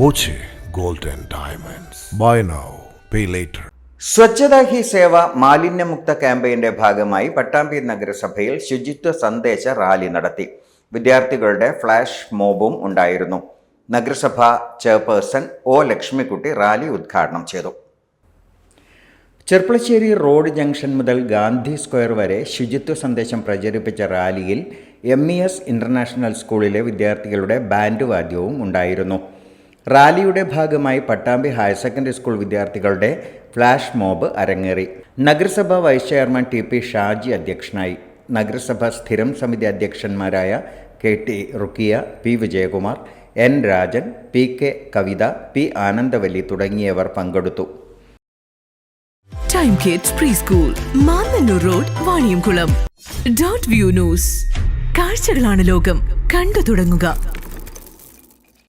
Boche golden diamonds. Buy now pay later Swachhata Hi Seva മാലിന്യമുക്ത ക്യാമ്പയിന്റെ ഭാഗമായി പട്ടാമ്പി നഗരസഭയിൽ ശുചിത്വ സന്ദേശ റാലി നടത്തി. വിദ്യാർത്ഥികളുടെ ഫ്ലാഷ് മോബും ഉണ്ടായിരുന്നു. നഗരസഭ ചെയർപേഴ്സൺ ഒ ലക്ഷ്മിക്കുട്ടി റാലി ഉദ്ഘാടനം ചെയ്തു. ചെർപ്പളശ്ശേരി റോഡ് ജംഗ്ഷൻ മുതൽ ഗാന്ധി സ്ക്വയർ വരെ ശുചിത്വ സന്ദേശം പ്രചരിപ്പിച്ച റാലിയിൽ എം ഇ എസ് ഇന്റർനാഷണൽ സ്കൂളിലെ വിദ്യാർത്ഥികളുടെ ബാൻഡ് വാദ്യവും ഉണ്ടായിരുന്നു. റാലിയുടെ ഭാഗമായി പട്ടാമ്പി ഹയർ സെക്കൻഡറി സ്കൂൾ വിദ്യാർത്ഥികളുടെ ഫ്ലാഷ് മോബ് അരങ്ങേറി. നഗരസഭാ vice chairman T P Shaji അധ്യക്ഷനായി. നഗരസഭ സ്ഥിരം സമിതി അധ്യക്ഷന്മാരായ K T Rukkiya P Vijayakumar N Rajan P K Kavitha P Anandavalli തുടങ്ങിയവർ പങ്കെടുത്തു. Time kids pre school Mannanur road Vaniyamkulam dot view news കാഴ്ചകളാണ് ലോകം. കണ്ടു തുടങ്ങുക.